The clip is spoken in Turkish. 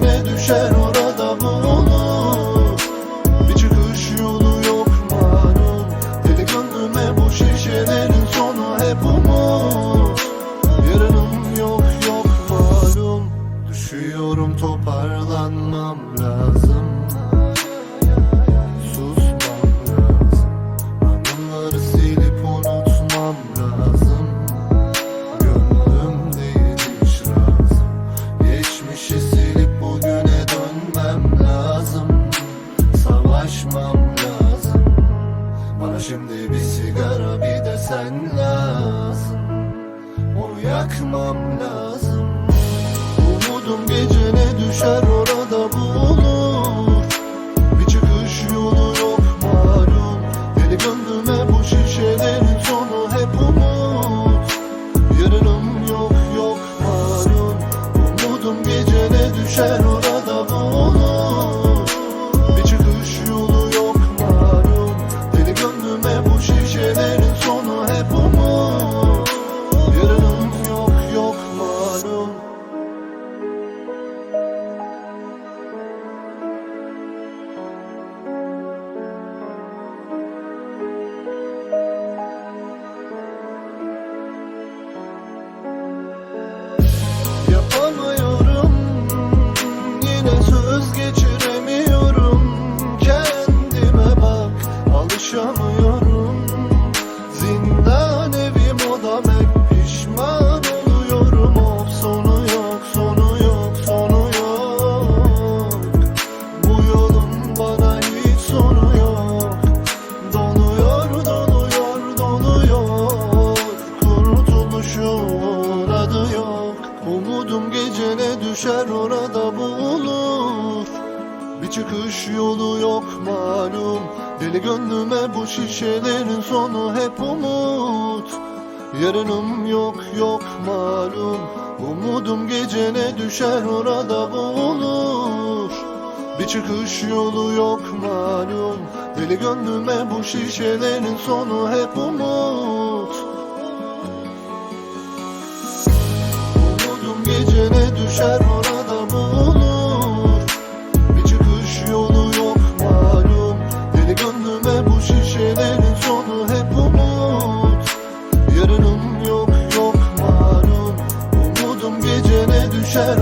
gecene düşer orada bulur Bir çıkış yolu yok malum. Deli bu şişelerin sonu hep umut. Yarınım yok yok malum. Düşüyorum toparlanmam lazım şimdi bir sigara bir de sen lazım. Onu yakmam lazım. Umudum gecene düşer orada bulur Bir çıkış yolu yok malum. Deli gönlüme bu şişelerin sonu hep umut. Yarınım yok yok malum. Umudum gecene düşer orada Umudum gecene düşer orada bulur Bir çıkış yolu yok malum. Deli gönlüme bu şişelerin sonu hep umut. Yarınım yok yok malum. Umudum gecene düşer orada bulur bir çıkış yolu yok malum. Deli gönlüme bu şişelerin sonu hep umut ve bu şişelerin sonu hep unut Yarınım yok yok malum. Umudum gecene düşer